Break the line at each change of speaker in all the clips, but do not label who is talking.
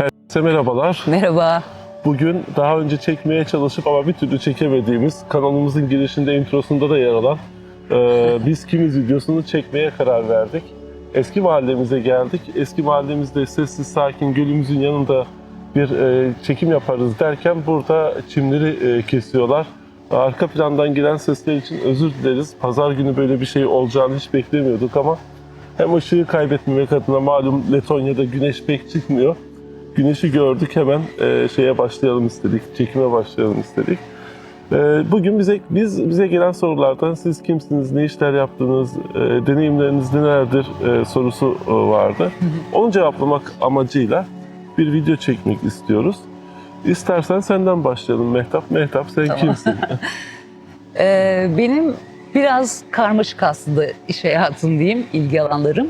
Herkese merhabalar.
Merhaba.
Bugün daha önce çekmeye çalışıp ama bir türlü çekemediğimiz kanalımızın girişinde introsunda da yer alan e, Biz Kimiz videosunu çekmeye karar verdik. Eski mahallemize geldik. Eski mahallemizde sessiz sakin gölümüzün yanında bir e, çekim yaparız derken burada çimleri e, kesiyorlar. Arka plandan gelen sesler için özür dileriz. Pazar günü böyle bir şey olacağını hiç beklemiyorduk ama hem ışığı kaybetmemek adına malum Letonya'da güneş pek çıkmıyor. Güneşi gördük hemen e, şeye başlayalım istedik, çekime başlayalım istedik. E, bugün bize biz bize gelen sorulardan siz kimsiniz, ne işler yaptınız, e, deneyimleriniz nelerdir e, sorusu e, vardı. Onu cevaplamak amacıyla bir video çekmek istiyoruz. İstersen senden başlayalım Mehtap. Mehtap sen
Tamam.
kimsin?
Ee, benim biraz karmaşık aslında iş hayatım diyeyim, ilgi alanlarım.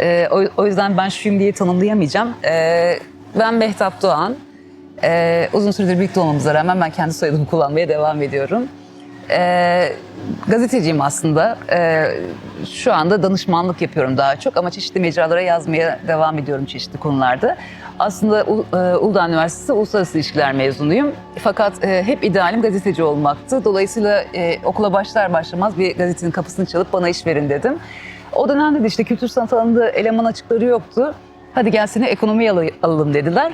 Ee, o, o yüzden ben şuyum diye tanımlayamayacağım. Ee, ben Mehtap Doğan. Ee, uzun süredir birlikte olmamıza rağmen ben kendi soyadımı kullanmaya devam ediyorum. Ee, gazeteciyim aslında. Ee, şu anda danışmanlık yapıyorum daha çok ama çeşitli mecralara yazmaya devam ediyorum çeşitli konularda. Aslında e, Uludağ Üniversitesi Uluslararası İlişkiler mezunuyum. Fakat e, hep idealim gazeteci olmaktı. Dolayısıyla e, okula başlar başlamaz bir gazetenin kapısını çalıp bana iş verin dedim. O dönemde de işte kültür sanat alanında eleman açıkları yoktu. Hadi gel seni ekonomiye al- alalım dediler.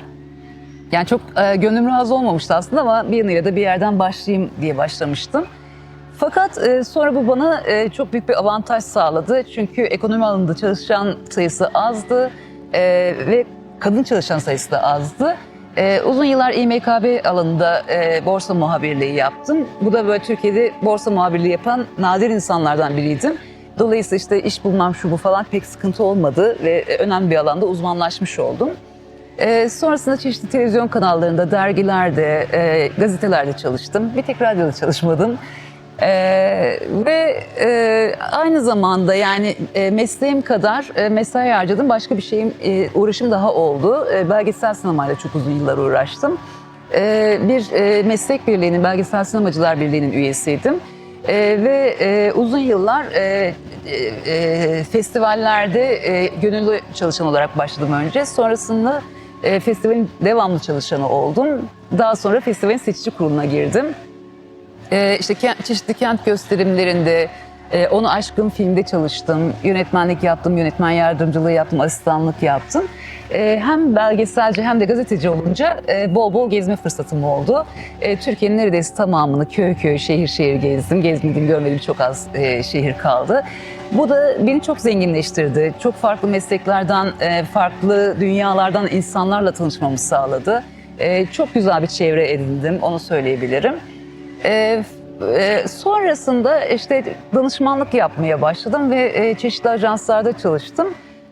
Yani çok e, gönlüm razı olmamıştı aslında ama bir yanıyla da bir yerden başlayayım diye başlamıştım. Fakat e, sonra bu bana e, çok büyük bir avantaj sağladı. Çünkü ekonomi alanında çalışan sayısı azdı e, ve kadın çalışan sayısı da azdı. E, uzun yıllar İMKB alanında e, borsa muhabirliği yaptım. Bu da böyle Türkiye'de borsa muhabirliği yapan nadir insanlardan biriydim. Dolayısıyla işte iş bulmam şu bu falan pek sıkıntı olmadı ve e, önemli bir alanda uzmanlaşmış oldum. Ee, sonrasında çeşitli televizyon kanallarında, dergilerde, e, gazetelerde çalıştım. Bir tek radyoda çalışmadım. Ee, ve e, aynı zamanda yani e, mesleğim kadar e, mesai harcadım. Başka bir şeyim, e, uğraşım daha oldu. E, belgesel sinemayla çok uzun yıllar uğraştım. E, bir e, meslek birliğinin, Belgesel Sinemacılar Birliği'nin üyesiydim. E, ve e, uzun yıllar e, e, e, festivallerde e, gönüllü çalışan olarak başladım önce. Sonrasında e, festivalin devamlı çalışanı oldum. Daha sonra festivalin seçici kuruluna girdim. E, işte çeşitli kent gösterimlerinde, e, onu aşkın filmde çalıştım. Yönetmenlik yaptım, yönetmen yardımcılığı yaptım, asistanlık yaptım. E, hem belgeselci hem de gazeteci olunca e, bol bol gezme fırsatım oldu. E, Türkiye'nin neredeyse tamamını köy köy, şehir şehir gezdim. Gezmediğim, görmediğim çok az e, şehir kaldı. Bu da beni çok zenginleştirdi. Çok farklı mesleklerden, e, farklı dünyalardan insanlarla tanışmamı sağladı. E, çok güzel bir çevre edindim, onu söyleyebilirim. E, e, sonrasında işte danışmanlık yapmaya başladım ve e, çeşitli ajanslarda çalıştım.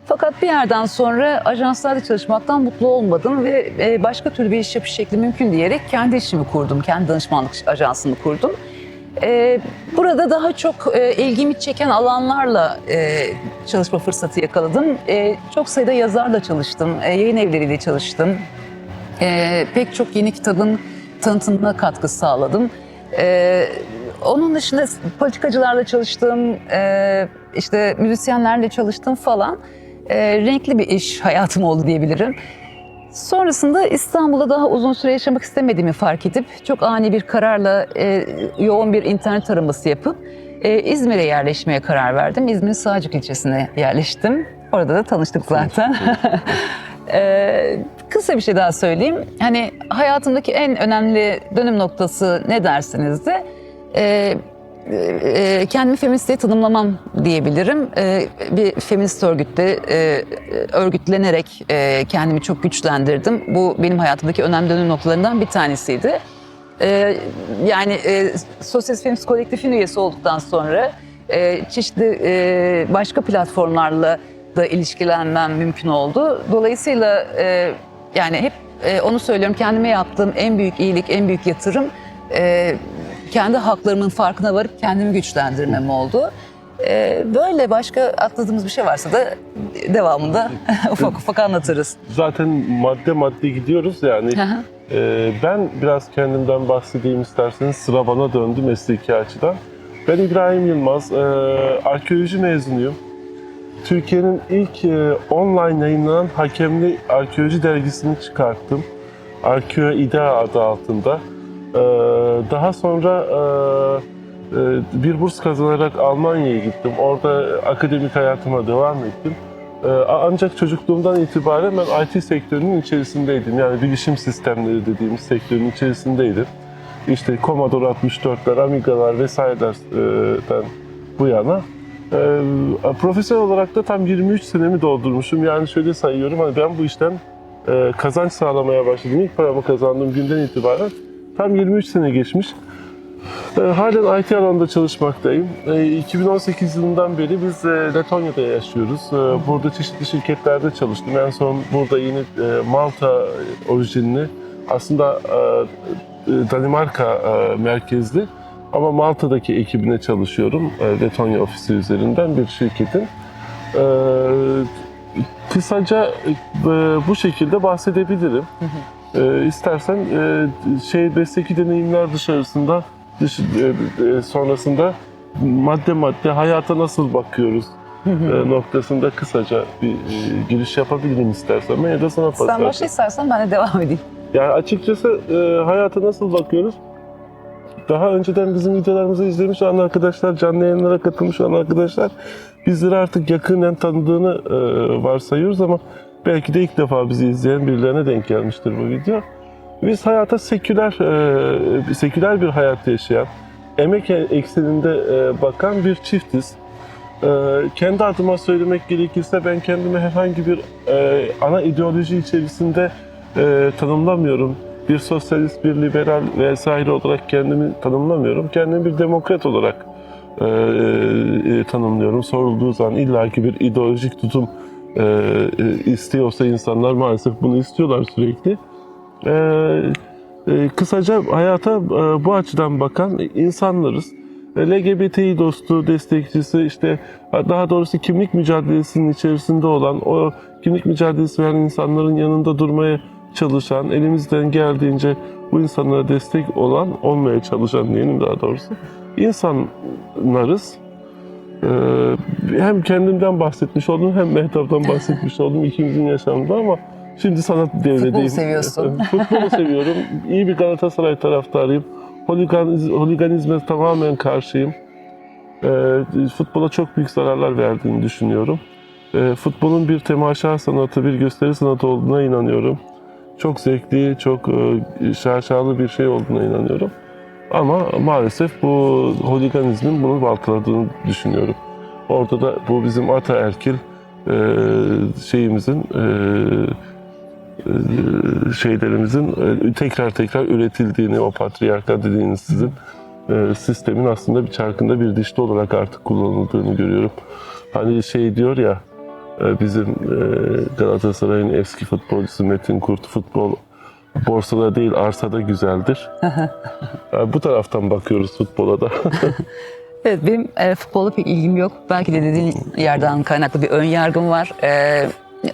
Fakat bir yerden sonra ajanslarda çalışmaktan mutlu olmadım ve e, başka türlü bir iş yapış şekli mümkün diyerek kendi işimi kurdum, kendi danışmanlık ajansını kurdum. E, burada daha çok e, ilgimi çeken alanlarla e, çalışma fırsatı yakaladım. E, çok sayıda yazarla çalıştım, e, yayın evleriyle çalıştım. E, pek çok yeni kitabın tanıtımına katkı sağladım. E, onun dışında politikacılarla çalıştım, e, işte müzisyenlerle çalıştım falan. E, renkli bir iş hayatım oldu diyebilirim. Sonrasında İstanbul'da daha uzun süre yaşamak istemediğimi fark edip çok ani bir kararla e, yoğun bir internet araması yapıp e, İzmir'e yerleşmeye karar verdim. İzmir'in Sağcık ilçesine yerleştim. Orada da tanıştık zaten. Ee, kısa bir şey daha söyleyeyim. Hani hayatımdaki en önemli dönüm noktası ne dersiniz de e, e, kendimi feminist tanımlamam diyebilirim. E, bir feminist örgütte e, örgütlenerek e, kendimi çok güçlendirdim. Bu benim hayatımdaki önemli dönüm noktalarından bir tanesiydi. E, yani e, Sosyalist Feminist Kolektif'in üyesi olduktan sonra e, çeşitli e, başka platformlarla da ilişkilenmem mümkün oldu. Dolayısıyla e, yani hep e, onu söylüyorum kendime yaptığım en büyük iyilik, en büyük yatırım e, kendi haklarımın farkına varıp kendimi güçlendirmem oldu. E, böyle başka atladığımız bir şey varsa da devamında ufak ufak anlatırız.
Zaten madde madde gidiyoruz yani. Ee, ben biraz kendimden bahsedeyim isterseniz sıra bana döndü mesleki açıdan. Ben İbrahim Yılmaz, ee, arkeoloji mezunuyum. Türkiye'nin ilk e, online yayınlanan hakemli arkeoloji dergisini çıkarttım. Arkeo İdea adı altında. Ee, daha sonra e, e, bir burs kazanarak Almanya'ya gittim. Orada akademik hayatıma devam ettim. Ee, ancak çocukluğumdan itibaren ben IT sektörünün içerisindeydim. Yani bilişim sistemleri dediğimiz sektörün içerisindeydim. İşte Commodore 64'ler, Amiga'lar vesairelerden bu yana. Ee, profesyonel olarak da tam 23 senemi doldurmuşum. Yani şöyle sayıyorum, hani ben bu işten e, kazanç sağlamaya başladım. İlk paramı kazandığım günden itibaren tam 23 sene geçmiş. E, halen IT alanında çalışmaktayım. E, 2018 yılından beri biz e, Letonya'da yaşıyoruz. E, burada çeşitli şirketlerde çalıştım. En son burada yine e, Malta orijinli, aslında e, e, Danimarka e, merkezli ama Malta'daki ekibine çalışıyorum. E, Letonya ofisi üzerinden bir şirketin. E, kısaca e, bu şekilde bahsedebilirim. E, istersen e, şey mesleki deneyimler dışarısında dış, e, e, sonrasında madde madde hayata nasıl bakıyoruz noktasında kısaca bir e, giriş yapabilirim istersen. Ya da sana
Sen başla istersen ben de devam edeyim.
Yani açıkçası e, hayata nasıl bakıyoruz? Daha önceden bizim videolarımızı izlemiş olan arkadaşlar, canlı yayınlara katılmış olan arkadaşlar bizleri artık yakından tanıdığını e, varsayıyoruz ama belki de ilk defa bizi izleyen birilerine denk gelmiştir bu video. Biz hayata seküler, e, seküler bir hayat yaşayan, emek ekseninde e, bakan bir çiftiz. Kendi adıma söylemek gerekirse ben kendimi herhangi bir ana ideoloji içerisinde tanımlamıyorum. Bir sosyalist, bir liberal vesaire olarak kendimi tanımlamıyorum. Kendimi bir demokrat olarak e, e, tanımlıyorum. Sorulduğu zaman illaki bir ideolojik tutum e, e, istiyorsa insanlar maalesef bunu istiyorlar sürekli. E, e, kısaca hayata e, bu açıdan bakan insanlarız. E, LGBTİ dostu, destekçisi, işte daha doğrusu kimlik mücadelesinin içerisinde olan, o kimlik mücadelesi veren insanların yanında durmaya çalışan, elimizden geldiğince bu insanlara destek olan, olmaya çalışan diyelim daha doğrusu insanlarız. Ee, hem kendimden bahsetmiş oldum hem Mehtap'tan bahsetmiş oldum ikimizin yaşamında ama şimdi sana devredeyim.
Futbolu seviyorsun.
Futbolu seviyorum. İyi bir Galatasaray taraftarıyım. Holiganiz, holiganizme tamamen karşıyım. Ee, futbola çok büyük zararlar verdiğini düşünüyorum. Ee, futbolun bir temaşa sanatı, bir gösteri sanatı olduğuna inanıyorum. Çok zevkli, çok e, şaşalı bir şey olduğuna inanıyorum. Ama maalesef bu holiganizmin bunu baltaladığını düşünüyorum. Orada da bu bizim ataerkil e, şeyimizin e, şeylerimizin tekrar tekrar üretildiğini, o patriarka dediğiniz sizin sistemin aslında bir çarkında bir dişli olarak artık kullanıldığını görüyorum. Hani şey diyor ya bizim e, Galatasaray'ın eski futbolcusu Metin Kurt futbol borsada değil arsada güzeldir. Yani bu taraftan bakıyoruz futbola da.
Evet benim e, futbola pek ilgim yok. Belki de dediğin yerden kaynaklı bir ön yargım var. E,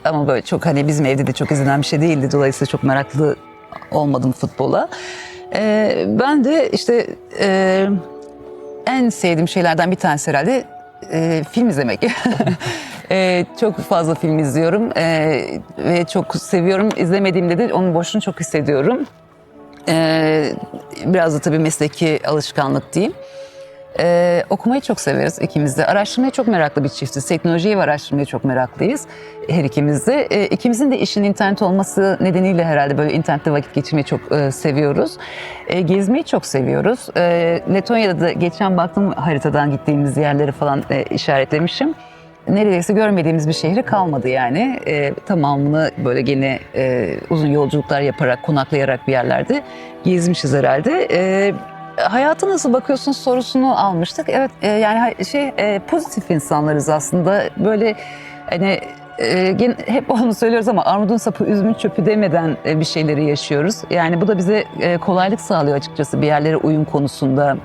ama böyle çok hani bizim evde de çok izlenen bir şey değildi. Dolayısıyla çok meraklı olmadım futbola. E, ben de işte e, en sevdiğim şeylerden bir tanesi herhalde e, film izlemek. E, çok fazla film izliyorum e, ve çok seviyorum. İzlemediğimde de onun boşluğunu çok hissediyorum. E, biraz da tabii mesleki alışkanlık diyeyim. Ee, okumayı çok severiz ikimiz de. Araştırmaya çok meraklı bir çiftiz. Teknolojiyi ve araştırmaya çok meraklıyız her ikimiz de. Ee, ikimizin de işin internet olması nedeniyle herhalde böyle internette vakit geçirmeyi çok e, seviyoruz. Ee, gezmeyi çok seviyoruz. Ee, Letonya'da da geçen baktım haritadan gittiğimiz yerleri falan e, işaretlemişim. Neredeyse görmediğimiz bir şehri kalmadı yani. Ee, tamamını böyle gene e, uzun yolculuklar yaparak, konaklayarak bir yerlerde gezmişiz herhalde. Ee, hayata nasıl bakıyorsun sorusunu almıştık. Evet e, yani şey e, pozitif insanlarız aslında. Böyle hani e, hep onu söylüyoruz ama armudun sapı üzümün çöpü demeden e, bir şeyleri yaşıyoruz. Yani bu da bize e, kolaylık sağlıyor açıkçası bir yerlere uyum konusunda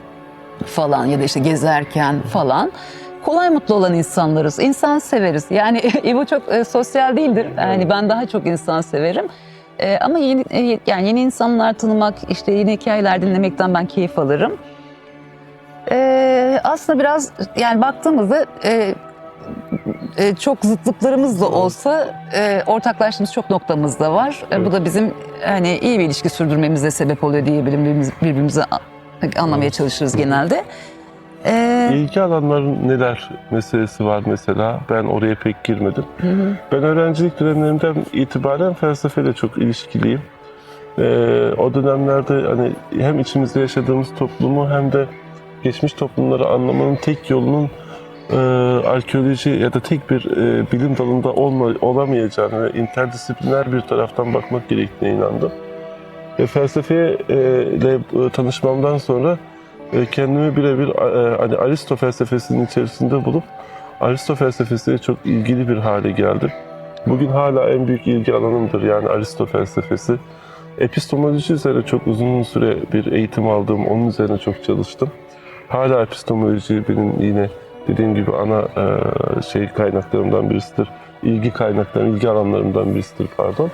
falan ya da işte gezerken falan. Kolay mutlu olan insanlarız. İnsan severiz. Yani İbo çok e, sosyal değildir. Yani ben daha çok insan severim. E, ama yeni e, yani yeni insanlar tanımak, işte yeni hikayeler dinlemekten ben keyif alırım. E, aslında biraz yani baktığımızda e, e, çok zıtlıklarımız da olsa e, ortaklaştığımız çok noktamız da var. E, Bu
Evet.
da bizim hani iyi bir ilişki sürdürmemize sebep oluyor diyebilirim. Birbirimizi, birbirimizi a- anlamaya çalışırız genelde. E,
İlgi alanların neler meselesi var mesela. Ben oraya pek girmedim. Ben öğrencilik dönemlerimden itibaren felsefeyle çok ilişkiliyim. Ee, o dönemlerde hani hem içimizde yaşadığımız toplumu hem de geçmiş toplumları anlamanın tek yolunun e, arkeoloji ya da tek bir e, bilim dalında olma, olamayacağını ve interdisipliner bir taraftan bakmak gerektiğine inandım. E, ile e, tanışmamdan sonra kendimi birebir e, hani Aristo felsefesinin içerisinde bulup Aristo felsefesiyle çok ilgili bir hale geldim. Bugün hala en büyük ilgi alanımdır yani Aristo felsefesi. Epistemoloji üzerine çok uzun süre bir eğitim aldım, onun üzerine çok çalıştım. Hala epistemoloji benim yine dediğim gibi ana e, şey kaynaklarımdan birisidir. İlgi kaynaklarım, ilgi alanlarımdan birisidir pardon.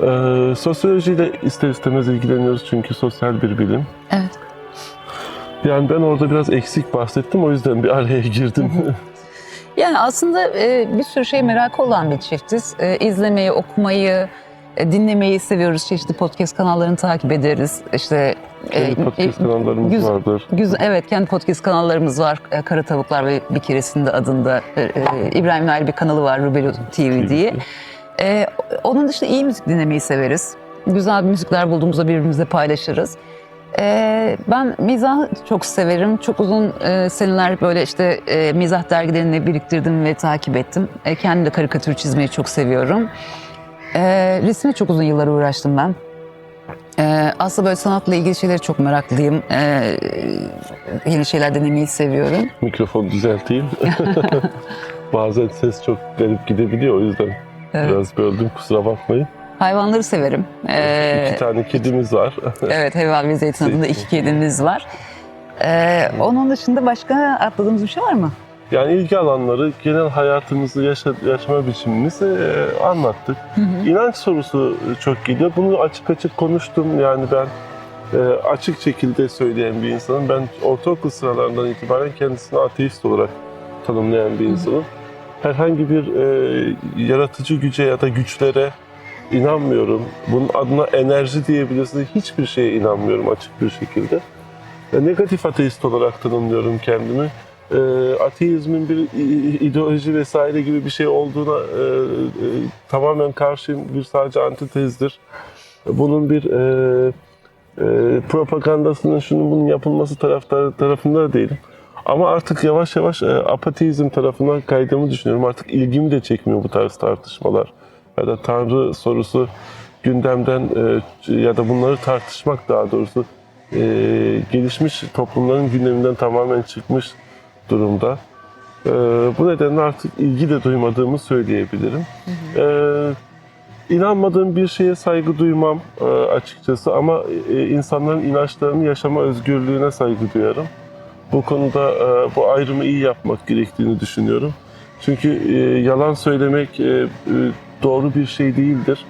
E, sosyolojiyle ister istemez ilgileniyoruz çünkü sosyal bir bilim.
evet.
Yani ben orada biraz eksik bahsettim o yüzden bir araya girdim.
Yani aslında e, bir sürü şey merakı olan bir çiftiz. E, izlemeyi, okumayı, e, dinlemeyi seviyoruz. Çeşitli podcast kanallarını takip ederiz. İşte
Kendi podcast kanallarımız
güz-
vardır.
Güzel, evet kendi podcast kanallarımız var. Kara Tavuklar ve Bir Keresinde adında. İbrahim Nail bir kanalı var Rubelo TV diye. Onun dışında iyi müzik dinlemeyi severiz. Güzel müzikler bulduğumuzda birbirimizle paylaşırız. E, ben mizahı çok severim. Çok uzun e, seneler böyle işte e, mizah dergilerini biriktirdim ve takip ettim. E, kendim de karikatür çizmeyi çok seviyorum. E, resme çok uzun yıllar uğraştım ben. Ee, aslında böyle sanatla ilgili şeylere çok meraklıyım. Ee, yeni şeyler denemeyi seviyorum.
Mikrofonu düzelteyim. Bazen ses çok garip gidebiliyor o yüzden
Evet.
biraz böldüm kusura bakmayın.
Hayvanları severim. Ee,
İki tane kedimiz var.
evet, Heval ve Zeytin adında iki kedimiz var. Ee, onun dışında başka atladığımız bir şey var mı?
yani ilgi alanları, genel hayatımızı yaşa, yaşama biçimimizi e, anlattık. İnanç sorusu çok geliyor. Bunu açık açık konuştum. Yani ben e, açık şekilde söyleyen bir insanım. Ben ortaokul sıralarından itibaren kendisini ateist olarak tanımlayan bir insanım. Herhangi bir e, yaratıcı güce ya da güçlere inanmıyorum. Bunun adına enerji diyebilirsiniz. Hiçbir şeye inanmıyorum açık bir şekilde. Negatif ateist olarak tanımlıyorum kendimi. E, ateizmin bir ideoloji vesaire gibi bir şey olduğuna e, e, tamamen karşıyım. Bir sadece antitezdir. Bunun bir e, e, propagandasının şunun bunun yapılması taraftarı tarafında da değilim. Ama artık yavaş yavaş e, apateizm tarafına kaydığımı düşünüyorum. Artık ilgimi de çekmiyor bu tarz tartışmalar. Ya da Tanrı sorusu gündemden e, ya da bunları tartışmak daha doğrusu e, gelişmiş toplumların gündeminden tamamen çıkmış durumda. E, bu nedenle artık ilgi de duymadığımı söyleyebilirim. E, İnanmadığım bir şeye saygı duymam e, açıkçası ama e, insanların inançlarını yaşama özgürlüğüne saygı duyarım. Bu konuda e, bu ayrımı iyi yapmak gerektiğini düşünüyorum. Çünkü e, yalan söylemek e, e, doğru bir şey değildir.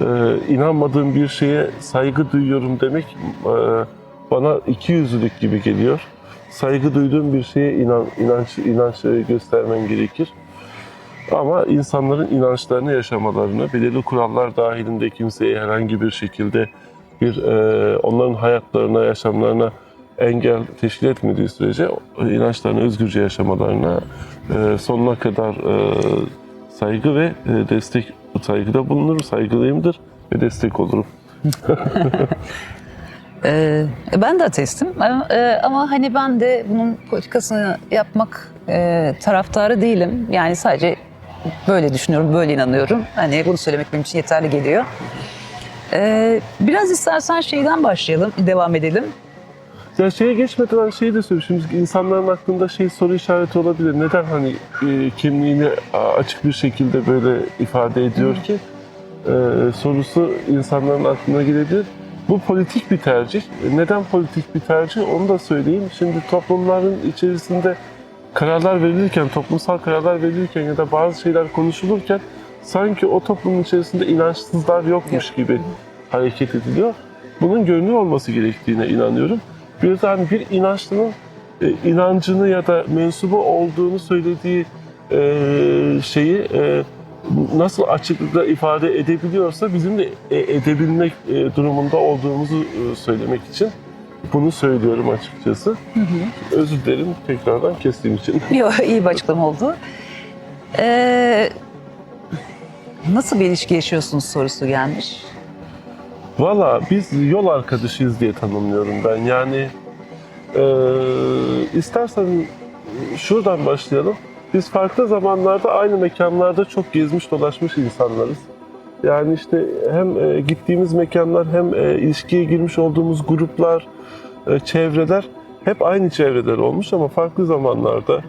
E, inanmadığım bir şeye saygı duyuyorum demek e, bana iki yüzlülük gibi geliyor. Saygı duyduğum bir şeye inan, inanç, inanç göstermen gerekir. Ama insanların inançlarını yaşamalarını, belirli kurallar dahilinde kimseye herhangi bir şekilde bir e, onların hayatlarına, yaşamlarına engel teşkil etmediği sürece inançlarını özgürce yaşamalarına e, sonuna kadar e, saygı ve e, destek saygıda bulunurum, saygılıyımdır ve destek olurum.
Ee, ben de ateistim ama, e, ama hani ben de bunun politikasını yapmak e, taraftarı değilim. Yani sadece böyle düşünüyorum, böyle inanıyorum. Hani bunu söylemek benim için yeterli geliyor. Ee, biraz istersen şeyden başlayalım, devam edelim.
Ya şeye geçmeden ben şeyi de söyleyeyim. Şimdi insanların aklında şey soru işareti olabilir. Neden hani e, kimliğini açık bir şekilde böyle ifade ediyor ki? E, sorusu insanların aklına gelebilir. Bu politik bir tercih. E, Neden politik bir tercih onu da söyleyeyim. Şimdi toplumların içerisinde kararlar verilirken, toplumsal kararlar verilirken ya da bazı şeyler konuşulurken sanki o toplumun içerisinde inançsızlar yokmuş gibi hareket ediliyor. Bunun görünür olması gerektiğine inanıyorum. Bir de hani bir inançlının e, inancını ya da mensubu olduğunu söylediği e, şeyi e, nasıl açıklıkla ifade edebiliyorsa bizim de edebilmek durumunda olduğumuzu söylemek için bunu söylüyorum açıkçası. Özür dilerim tekrardan kestiğim için.
Yok iyi bir açıklama oldu. Ee, nasıl bir ilişki yaşıyorsunuz sorusu gelmiş.
Valla biz yol arkadaşıyız diye tanımlıyorum ben. Yani e, istersen şuradan başlayalım. Biz farklı zamanlarda aynı mekanlarda çok gezmiş dolaşmış insanlarız. Yani işte hem e, gittiğimiz mekanlar hem e, ilişkiye girmiş olduğumuz gruplar, e, çevreler hep aynı çevreler olmuş ama farklı zamanlarda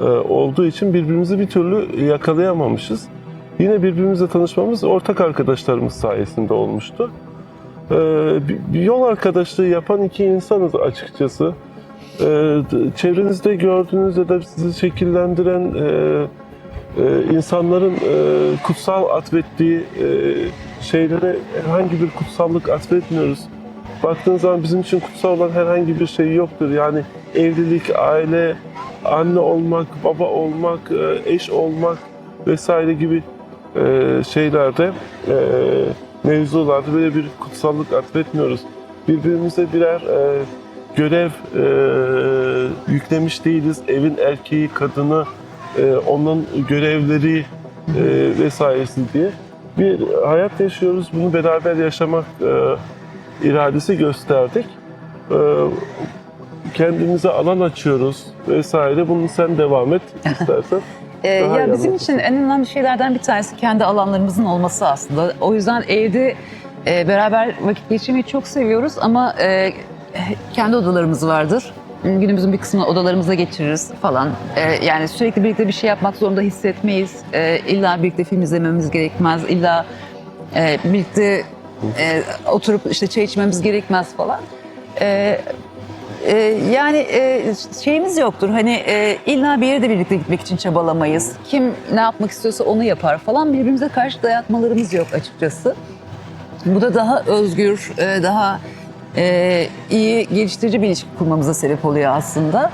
e, olduğu için birbirimizi bir türlü yakalayamamışız. Yine birbirimizle tanışmamız ortak arkadaşlarımız sayesinde olmuştu. Ee, bir- yol arkadaşlığı yapan iki insanız açıkçası. Ee, çevrenizde gördüğünüz ya da sizi şekillendiren e, e, insanların e, kutsal atfettiği şeylere herhangi bir kutsallık atfetmiyoruz. Baktığınız zaman bizim için kutsal olan herhangi bir şey yoktur. Yani evlilik, aile, anne olmak, baba olmak, eş olmak vesaire gibi şeylerde mevzularda böyle bir kutsallık atfetmiyoruz. Birbirimize birer e, görev e, yüklemiş değiliz. Evin erkeği, kadını, e, onun görevleri e, vesairesi diye bir hayat yaşıyoruz. Bunu beraber yaşamak e, iradesi gösterdik. E, kendimize alan açıyoruz vesaire. Bunu sen devam et istersen.
Ee, ya
iyi
bizim için en önemli şeylerden bir tanesi kendi alanlarımızın olması aslında. O yüzden evde e, beraber vakit geçirmeyi çok seviyoruz ama e, kendi odalarımız vardır. Günümüzün bir kısmını odalarımızda geçiririz falan. E, yani sürekli birlikte bir şey yapmak zorunda hissetmeyiz. E, illa birlikte film izlememiz gerekmez. İlla e, birlikte e, oturup işte çay içmemiz gerekmez falan. E, ee, yani e, şeyimiz yoktur. Hani e, illa bir yere de birlikte gitmek için çabalamayız. Kim ne yapmak istiyorsa onu yapar falan. Birbirimize karşı dayatmalarımız yok açıkçası. Bu da daha özgür, e, daha e, iyi geliştirici bir ilişki kurmamıza sebep oluyor aslında.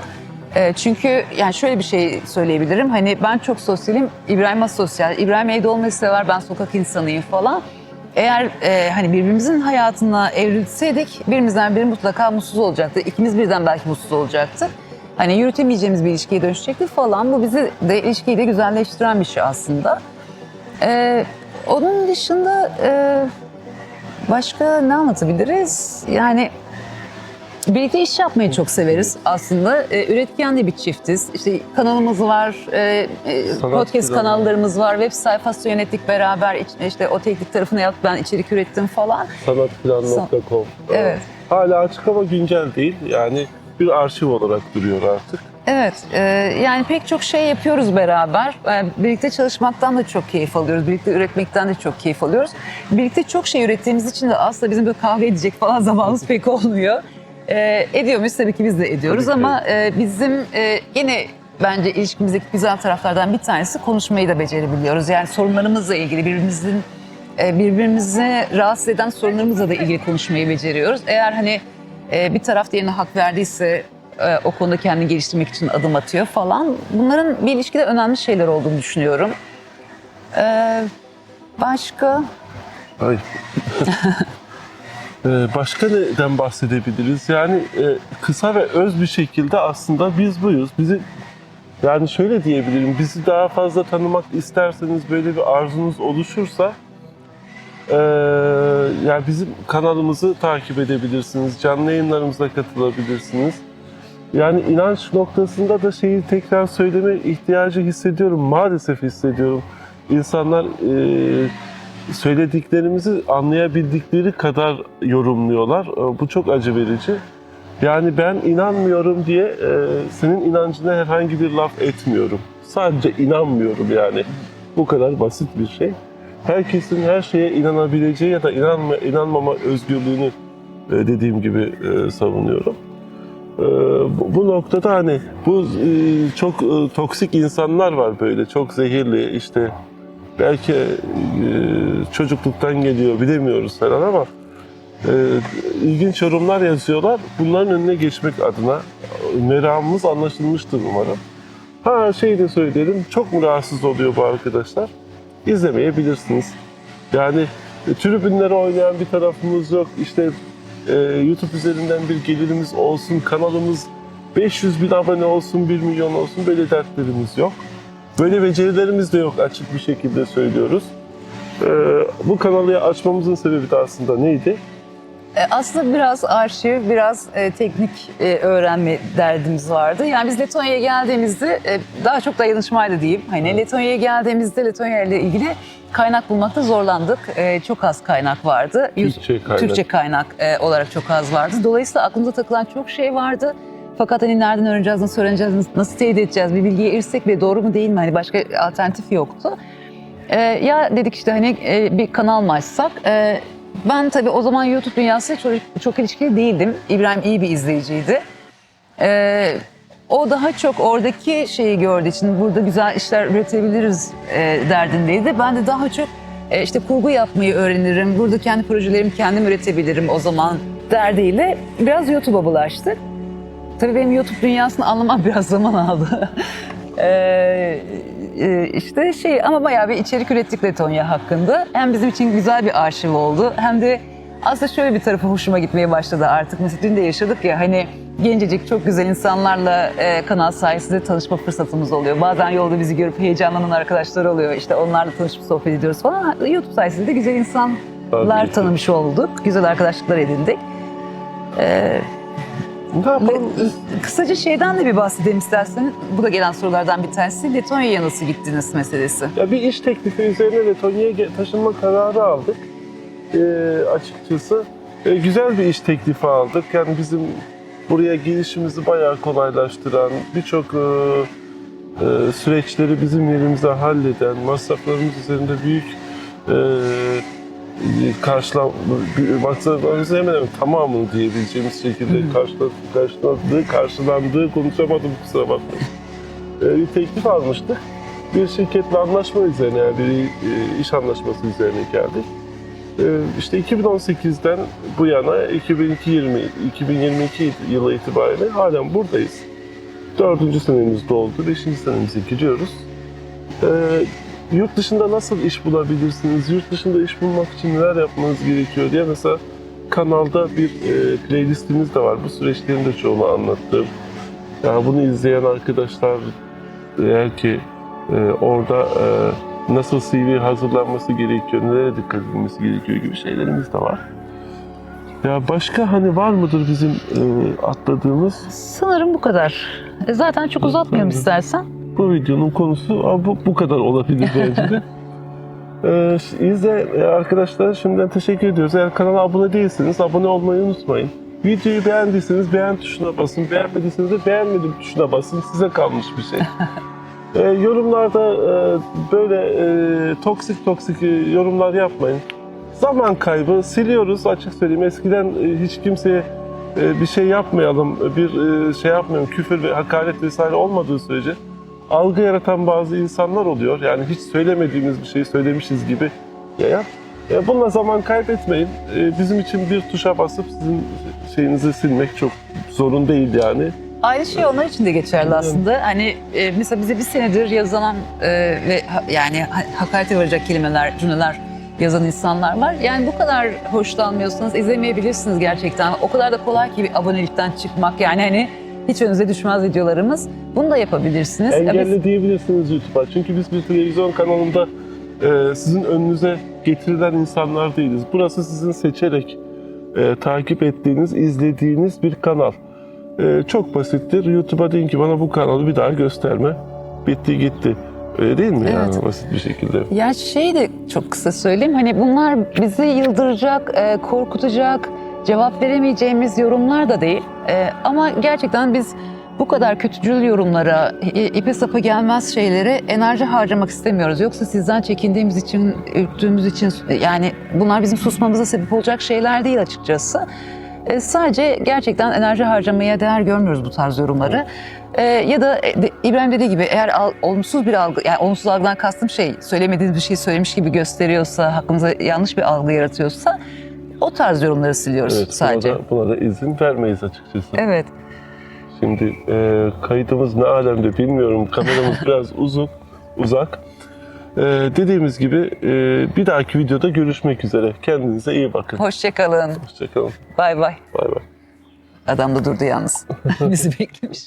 E, çünkü yani şöyle bir şey söyleyebilirim. Hani ben çok sosyalim, İbrahim asosyal. İbrahim evde olmayı sever, ben sokak insanıyım falan. Eğer e, hani birbirimizin hayatına evrilseydik birimizden biri mutlaka mutsuz olacaktı. İkimiz birden belki mutsuz olacaktık. Hani yürütemeyeceğimiz bir ilişkiye dönüşecekti falan. Bu bizi de ilişkiyi de güzelleştiren bir şey aslında. E, onun dışında e, başka ne anlatabiliriz? Yani birlikte iş yapmayı çok severiz aslında. E, üretken de bir çiftiz. İşte kanalımız var, e, e,
Sanat
podcast kanallarımız var, web sayfası yönettik beraber. İç- İşte o teknik tarafını yaptık, ben içerik ürettim falan.
Sanatplan.com.
Evet.
Hala açık ama güncel değil. Yani bir arşiv olarak duruyor artık.
Evet, e, yani pek çok şey yapıyoruz beraber. E, birlikte çalışmaktan da çok keyif alıyoruz. Birlikte üretmekten de çok keyif alıyoruz. Birlikte çok şey ürettiğimiz için de aslında bizim böyle kahve edecek falan zamanımız pek olmuyor. E, ediyor muyuz? Tabii ki biz de ediyoruz
Tabii
ama e, bizim e, yine bence ilişkimizdeki güzel taraflardan bir tanesi konuşmayı da becerebiliyoruz. Yani sorunlarımızla ilgili birbirimizin e, birbirimizi rahatsız eden sorunlarımızla da ilgili konuşmayı beceriyoruz. Eğer hani e, bir taraf diğerine hak verdiyse e, o konuda kendini geliştirmek için adım atıyor falan. Bunların bir ilişkide önemli şeyler olduğunu düşünüyorum. E, başka?
Ay. Ee, Başka neden bahsedebiliriz? Yani e, kısa ve öz bir şekilde aslında biz buyuz. Bizi yani şöyle diyebilirim. Bizi daha fazla tanımak isterseniz böyle bir arzunuz oluşursa e, yani bizim kanalımızı takip edebilirsiniz. Canlı yayınlarımıza katılabilirsiniz. Yani inanç noktasında da şeyi tekrar söyleme ihtiyacı hissediyorum. Maalesef hissediyorum. İnsanlar e, söylediklerimizi anlayabildikleri kadar yorumluyorlar. E, Bu çok acı verici. Yani ben inanmıyorum diye e, senin inancına herhangi bir laf etmiyorum. Sadece inanmıyorum yani. Bu kadar basit bir şey. Herkesin her şeye inanabileceği ya da inanma, inanmama özgürlüğünü e, dediğim gibi e, savunuyorum. E, bu, bu noktada hani bu e, çok e, toksik insanlar var böyle çok zehirli işte belki e, çocukluktan geliyor bilemiyoruz falan ama e, ilginç yorumlar yazıyorlar. Bunların önüne geçmek adına meramımız anlaşılmıştır umarım. Ha şey de söyleyelim, çok mu rahatsız oluyor bu arkadaşlar? İzlemeyebilirsiniz. Yani e, tribünlere oynayan bir tarafımız yok. İşte e, YouTube üzerinden bir gelirimiz olsun, kanalımız 500 bin abone olsun, 1 milyon olsun böyle dertlerimiz yok. Böyle becerilerimiz de yok açık bir şekilde söylüyoruz. E, bu kanalı açmamızın sebebi de aslında neydi?
E, Aslında biraz arşiv, biraz e, teknik e, öğrenme derdimiz vardı. Yani biz Letonya'ya geldiğimizde e, daha çok dayanışmaydı diyeyim. Hani Letonya'ya geldiğimizde Letonya ile ilgili kaynak bulmakta zorlandık. E, çok az kaynak vardı.
Türkçe kaynak.
Türkçe kaynak e, olarak çok az vardı. Dolayısıyla aklımıza takılan çok şey vardı. Fakat hani nereden öğreneceğiz, nasıl öğreneceğiz, nasıl- teyit edeceğiz, bir bilgiye ersek ve doğru mu değil mi? Hani başka alternatif yoktu. Ee, ya dedik işte hani e, bir kanal mı açsak? Ee, ben tabii o zaman YouTube dünyasıyla çok, çok ilişkili değildim. İbrahim iyi bir izleyiciydi. Ee, o daha çok oradaki şeyi gördüğü için burada güzel işler üretebiliriz e, derdindeydi. Ben de daha çok e, işte kurgu yapmayı öğrenirim. Burada kendi projelerimi kendim üretebilirim o zaman derdiyle biraz YouTube'a bulaştık. Tabii benim YouTube dünyasını anlamam biraz zaman aldı. Ee, e, işte şey ama bayağı bir içerik ürettik Letonya hakkında. Hem bizim için güzel bir arşiv oldu hem de aslında şöyle bir tarafı hoşuma gitmeye başladı artık. Mesela dün de yaşadık ya hani gencecik çok güzel insanlarla e, kanal sayesinde tanışma fırsatımız oluyor. Bazen yolda bizi görüp heyecanlanan arkadaşlar oluyor. İşte onlarla tanışıp sohbet ediyoruz falan. YouTube sayesinde de güzel insanlar
Tabii
tanımış olduk. Güzel arkadaşlıklar edindik. Ee,
Ne yapalım?
Kısaca şeyden de bir bahsedeyim isterseniz. Bu da gelen sorulardan bir tanesi. Letonya'ya nasıl gittiniz meselesi.
Ya bir iş teklifi üzerine Letonya'ya taşınma kararı aldık. Ee, açıkçası e, güzel bir iş teklifi aldık. Yani bizim buraya gelişimizi bayağı kolaylaştıran, birçok e, e, süreçleri bizim yerimize halleden, masraflarımız üzerinde büyük e, karşılan, masraflarımızı hemen hemen tamamını diyebileceğimiz şekilde karşıladığı, karşıladığı, karşılandığı konuşamadım kusura bakmayın. E, bir teklif almıştık bir şirketle anlaşma üzerine yani bir e, iş anlaşması üzerine geldik. E, işte 2018'den bu yana 2020 2022 yılı itibariyle halen buradayız. Dördüncü senemiz doldu, beşinci senemize giriyoruz. E, yurt dışında nasıl iş bulabilirsiniz, yurt dışında iş bulmak için neler yapmanız gerekiyor diye mesela kanalda bir e, playlistimiz de var. Bu süreçlerin de çoğunu anlattım. Yani bunu izleyen arkadaşlar eğer ki ee, orada e, nasıl CV hazırlanması gerekiyor, nelere dikkat edilmesi gerekiyor gibi şeylerimiz de var. Ya başka hani var mıdır bizim e, atladığımız?
Sanırım bu kadar. E, Zaten çok uzatmayalım istersen.
Bu videonun konusu bu, bu kadar olabilir bence de. Ee, izle arkadaşlar şimdiden teşekkür ediyoruz. Eğer kanala abone değilseniz abone olmayı unutmayın. Videoyu beğendiyseniz beğen tuşuna basın. Beğenmediyseniz de beğenmedim tuşuna basın. Size kalmış bir şey. Ee, yorumlarda e, böyle e, toksik toksik e, yorumlar yapmayın. Zaman kaybı siliyoruz açık söyleyeyim. Eskiden e, hiç kimseye e, bir şey yapmayalım, bir e, şey yapmayalım, küfür ve hakaret vesaire olmadığı sürece algı yaratan bazı insanlar oluyor. Yani hiç söylemediğimiz bir şeyi söylemişiz gibi yayan. E, Bununla zaman kaybetmeyin. E, Bizim için bir tuşa basıp sizin şeyinizi silmek çok sorun değil yani.
Aynı şey onlar için de geçerli aslında. Hani e, mesela bize bir senedir yazılan e, ve ha- yani ha- hakarete varacak kelimeler, cümleler yazan insanlar var. Yani bu kadar hoşlanmıyorsanız izlemeyebilirsiniz gerçekten. O kadar da kolay ki bir abonelikten çıkmak. Yani hani hiç önünüze düşmez videolarımız. Bunu da yapabilirsiniz. Ya biz-
Engelli diyebilirsiniz YouTube'a. Çünkü biz bir televizyon kanalında e, sizin önünüze getirilen insanlar değiliz. Burası sizin seçerek e, takip ettiğiniz, izlediğiniz bir kanal. E, çok basittir. YouTube'a deyin ki bana bu kanalı bir daha gösterme. Bitti gitti. Öyle değil mi yani
Evet.
basit bir şekilde?
Ya şey de çok kısa söyleyeyim hani bunlar bizi yıldıracak, e, korkutacak, cevap veremeyeceğimiz yorumlar da değil. E, ama gerçekten biz bu kadar kötücül yorumlara, ipe sapa gelmez şeylere enerji harcamak istemiyoruz. Yoksa sizden çekindiğimiz için, ürktüğümüz için yani bunlar bizim susmamıza sebep olacak şeyler değil açıkçası. E, sadece gerçekten enerji harcamaya değer görmüyoruz bu tarz yorumları. E, ya da e, İbrahim dediği gibi eğer al- olumsuz bir algı, yani olumsuz algıdan kastım şey, söylemediğiniz bir şey söylemiş gibi gösteriyorsa, hakkımıza yanlış bir algı yaratıyorsa o tarz yorumları siliyoruz
Evet,
sadece.
Buna da, buna da izin vermeyiz açıkçası.
Evet.
Şimdi e, kaydımız ne alemde bilmiyorum. Kameramız biraz uzun, uzak. E, dediğimiz gibi e, bir dahaki videoda görüşmek üzere. Kendinize iyi bakın.
Hoşçakalın.
Hoşçakalın.
Bay bay.
Bay bay.
Adam da durdu yalnız. Bizi beklemiş.